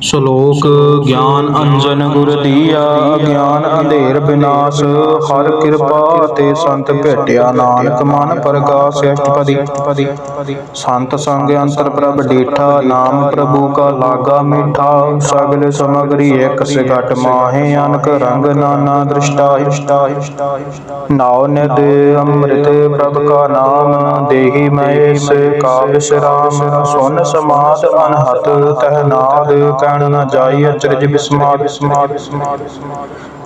ਸ਼ਲੋਕ ਗਿਆਨ ਅੰਜਨ ਗੁਰ ਦੀਆ ਗਿਆਨ ਅੰਧੇਰ ਬਿਨਾਸ਼, ਹਰ ਕਿਰਪਾ ਤੇ ਸੰਤ ਭੇਟਿਆ ਨਾਨਕ ਮਨ ਪ੍ਰਗਾਸ ਅਸ਼ਟਪਦੀ ਸੰਤ ਸੰਗ ਅੰਤਰ ਪ੍ਰਭ ਡੀਠਾ, ਨਾਮ ਪ੍ਰਭੂ ਕਾ ਲਾਗਾ ਮੀਠਾ, ਸਗਲ ਸਮਗਰੀ ਇੱਕ ਸਿਗਟ ਮਾਹੇ, ਅਨਕ ਰੰਗ ਨਾਨਾ ਦ੍ਰਿਸ਼ਟਾ ਇਸ਼ਟਾ ਨਾਉ ਨਿਦ ਅੰਮ੍ਰਿਤ ਪ੍ਰਭ ਕਾ ਨਾਮ, ਦੇਹੀ ਮੈਂ ਇਸ ਕਾ ਵਿਸਰਾਮ ਸੁਨ ਸਮਾਦ ਅਨਹਤ, ਤਹ ਨਾਦ ਕਹਿਣ ਨ ਜਾਈ ਅਚਰਜ ਬਿਸਮਾਦ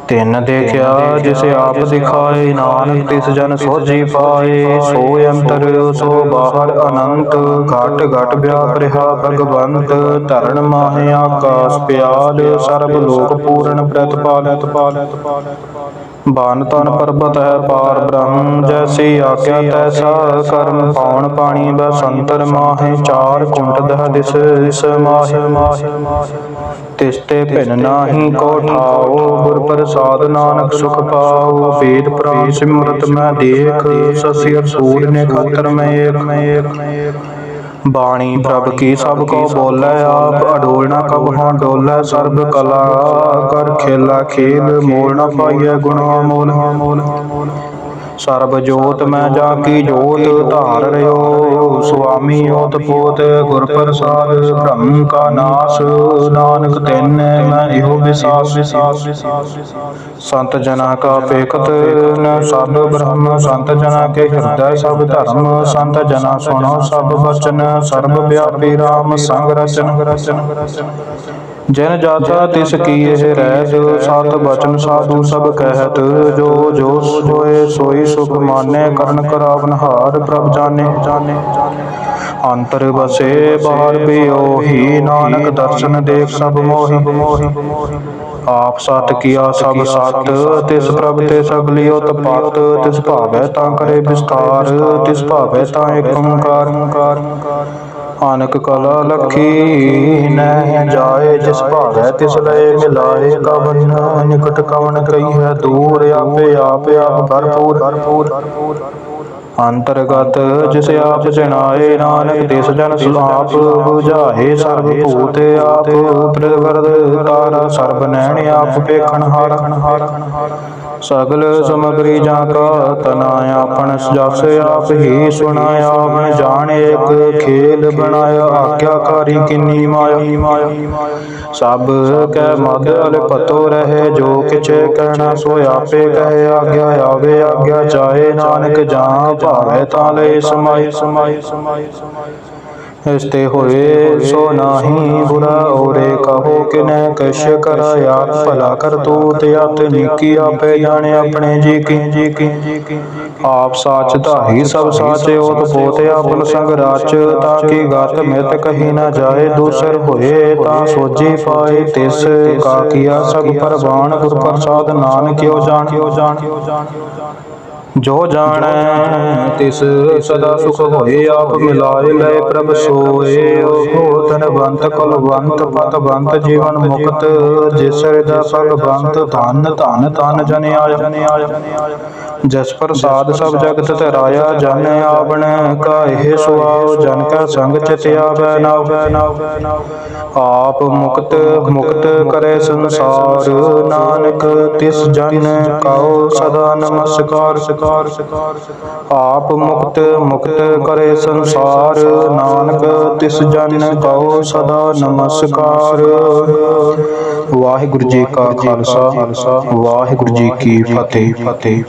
ਤਿੰਨ ਦੇਖਿਆ, ਜਿਸ ਆਪ ਦਿਖਾਏ, ਨਾਨਕ ਤਿਸ ਜਨ ਸੋਝੀ ਪਾਏ, ਸੋ ਅੰਤਰ, ਸੋ ਬਾਹਰ ਅਨੰਤ, ਘਟ ਘਟ ਵਿਆਪ ਰਿਹਾ ਭਗਵੰਤ ਧਰਨ ਮਾਹਿ ਆਕਾਸ ਪਿਆਲ, ਸਰਬ ਲੋਕ ਪੂਰਨ ਪ੍ਰਤਪਾਲ। ਬਾਨ ਤਨ ਪਰਬਤ ਹੈ ਪਾਰ ਬ੍ਰਹਮ, ਜੈਸੀ ਆਖਿਆ ਤੈਸਾ ਕਰਮ, ਪਾਉਣ ਪਾਣੀ ਬਸੰਤਰ ਮਾਹੇ, ਚਾਰ ਕੁੰਟ ਦਹ ਦਿਸ ਇਸ ਮਾਹੇ। ਤਿਸ ਭਿਨ ਨਾਹੀ ਕੋ ਠਾਓ, ਗੁਰ ਪ੍ਰਸਾਦ ਨਾਨਕ ਸੁਖ ਪਾਓ ਵੇਦ ਪ੍ਰਾਨ ਸਿਮਰਤ ਮੈਂ ਦੇਖ, ਸਸਿ ਅਸੂਲ ਨੇ ਖਤਰ ਮੈਂ ਏਕ। ਬਾਣੀ ਪ੍ਰਭ ਕੀ ਸਭ ਕੋ ਬੋਲੇ ਆਪ, ਅਡੋਲ ਨਾ ਕਬ ਹਾਂ ਡੋਲੇ, ਸਰਬ ਕਲਾ ਕਰ ਖੇਲਾ ਖੇਲ ਮੋਲ ਨਾ ਪਾਈਐ ਗੁਣਾ ਮੋਲ ਸਰਬ ਜੋਤ ਮੈਂ ਜਾ ਕੀ ਜੋਤ ਧਾਰ ਰਿਓ, ਸੁਆਮੀ ਓਤ ਪੋਤ ਗੁਰ ਪ੍ਰਸਾਦ, ਬ੍ਰਹਮ ਕਾ ਨਾਸ, ਨਾਨਕ ਤਿਨ ਮੈਂ ਇਹੋ ਵਿਸਾਸ। ਸੰਤ ਜਨਾ ਕਾ ਪੇਖਤ ਸਭ ਬ੍ਰਹਮ, ਸੰਤ ਜਨਾ ਕੇ ਹਿਰਦੈ ਸਭ ਧਰਮ, ਸੰਤ ਜਨਾ ਸੁਣੋ ਸਭ ਵਚਨ, ਸਰਬ ਵਿਆਪੀ RAM ਸੰਗ ਰਚਨ। ਜਿਨ ਜਾਤਾ ਤਿਸ ਕੀ ਇਹ ਰਹਿਤ ਸਤ ਬਚਨ ਸਾਧੂ ਸਭ ਕਹਿਤ ਜੋ ਜੋ ਹੋਏ ਸੋਈ ਸੁਖ ਮਾਨੈ ਕਰਨ ਕਰਾਵਨ ਹਾਰ ਪ੍ਰਭ ਜਾਣੇ। ਜਾਣੇ ਅੰਤਰ ਬਸੇ ਬਾਹਰ ਵੀ ਉਹੀ ਨਾਨਕ ਦਰਸ਼ਨ ਦੇਖ ਸਭ ਮੋਹੀ। ਆਪ ਸਤ ਕੀਆ ਸਭ ਸਤ ਤਿਸ ਪ੍ਰਭ ਤੇ ਸਗਲੀ ਉਤਪਤ ਤਿਸ ਭਾਵੈ ਤਾਂ ਕਰੇ ਵਿਸਤਾਰ ਤਿਸ ਭਾਵੈ ਤਾਂ ਏਕ ਓੰਕਾਰ। ਅਨਕ ਕਲਾ ਲਖੀ ਨਹਿ ਜਾਏ ਜਿਸ ਭਾਵੈ ਤਿਸ ਲਏ ਮਿਲਾਏ ਕਵਨ। ਨਿਕਟ ਕਵਨ ਕਈ ਹੈ ਦੂਰ ਆਪੇ ਆਪ ਆਪ ਭਰਪੂਰ ਭਰਪੂਰ। ਅੰਤਰਗਤ ਜਿਸ ਆਪ ਜਨਾਏ ਨਾਨਕ ਤਿਸ ਜਨ ਸੁਆਪ 부ਝਾਏ ਸਰਬ ਭੂਤ ਆਪ ਪ੍ਰਵਰਦ ਤਾਰਾ ਸਰਬ ਨੈਣ ਆਪ ਵੇਖਣ ਹਾਰ। ਸਗਲ ਸਮਗਰੀ ਜਾਂ ਕਾ ਤਨਾ ਆਪਣ ਜਸ ਆਪ ਹੀ ਸੁਣਾਇਆ ਆਪਣ ਜਾਣ ਇੱਕ ਖੇਲ ਬਣਾਇਆ ਆਗਿਆਕਾਰੀ ਕਿੰਨੀ ਮਾਇਆ। ਸਭ ਕੈ ਮਦ ਅਲ ਪਤੋ ਰਹੇ, ਜੋ ਕਿਛ ਕਹਿਣਾ ਸੋ ਆਪੇ ਕਹੇ, ਆਗਿਆ ਆਵੇ, ਆਗਿਆ ਚਾਹੇ, ਨਾਨਕ ਜਾਂ ਭਾਵੇ ਤਾਂ ਲੈ ਸਮਾਈ ਸਮਾਈ ਸਮਾਈ ਇਸ ਤੇ ਹੋਏ ਸੋ ਨਾਹੀ ਬੁਰਾ, ਔਰੇ ਕਹੋ ਕਿਨੈ ਕਛ ਕਰਾਇਆ ਭਲਾ ਕਰ ਆਪ ਅਤ ਨੀਕੀ ਆਪੇ ਜਾਣੇ ਆਪਣੇ ਜੀ ਕੀ ਜੀ ਕੀ ਆਪ ਸਾਚ ਧਾਰੀ ਸਭ ਸਾਚੇ ਓਤ ਪੋਤ ਆਪਨ ਸੰਗ ਰਾਚ, ਤਾਂ ਕੀ ਗਤ ਮਿਤ ਕਹੀ ਨਾ ਜਾਏ। ਦੂਸਰ ਹੋਏ ਤਾਂ ਸੋਜੀ ਪਾਏ ਤਿਸ, ਕਾ ਕੀਆ ਸਭ ਪਰਵਾਨ, ਗੁਰ ਪ੍ਰਸਾਦ ਨਾਨਕਿਓ ਜਾਣਿਓ ਜਾਣਿਓ। ਜੋ ਜਾਣੈ ਤਿਸ ਸਦਾ ਸੁਖ ਹੋਏ ਆਪ ਮਿਲਾਏ ਲੈ ਪ੍ਰਭ ਸੋਏ। ਉਹ ਧਨਵੰਤ ਕੁਲਵੰਤ ਪਤਵੰਤ ਜੀਵਨ ਮੁਕਤ, ਜਿਸ ਹਿਰਦਾ ਭਗਵੰਤ ਧਨ ਧਨ ਧਨ ਜਨ ਆਇਆ ਜਸ ਪ੍ਰਸਾਦ ਸਭ ਜਗਤ ਧਰਾਇਆ, ਜਨ ਆਵਣ ਕਾਹੇ ਸੁਆਉ, ਜਨ ਕਾ ਸੰਗ ਚਿਤ ਆਵੈ ਨਾਵੈ ਆਪ ਮੁਕਤ ਮੁਕਤ ਕਰੇ ਸੰਸਾਰ, ਨਾਨਕ ਤਿਸ ਜਨ ਕਉ ਸਦਾ ਨਮਸਕਾਰ। ਸਕਾਰ ਸਕਾਰ ਆਪ ਮੁਕਤ ਮੁਕਤ ਕਰੇ ਸੰਸਾਰ, ਨਾਨਕ ਤਿਸ ਜਨ ਕਉ ਸਦਾ ਨਮਸਕਾਰ। ਵਾਹਿਗੁਰੂ ਜੀ ਕਾ ਖਾਲਸਾ। ਵਾਹਿਗੁਰੂ ਜੀ ਕੀ ਫਤਿਹ। ਫਤਿਹ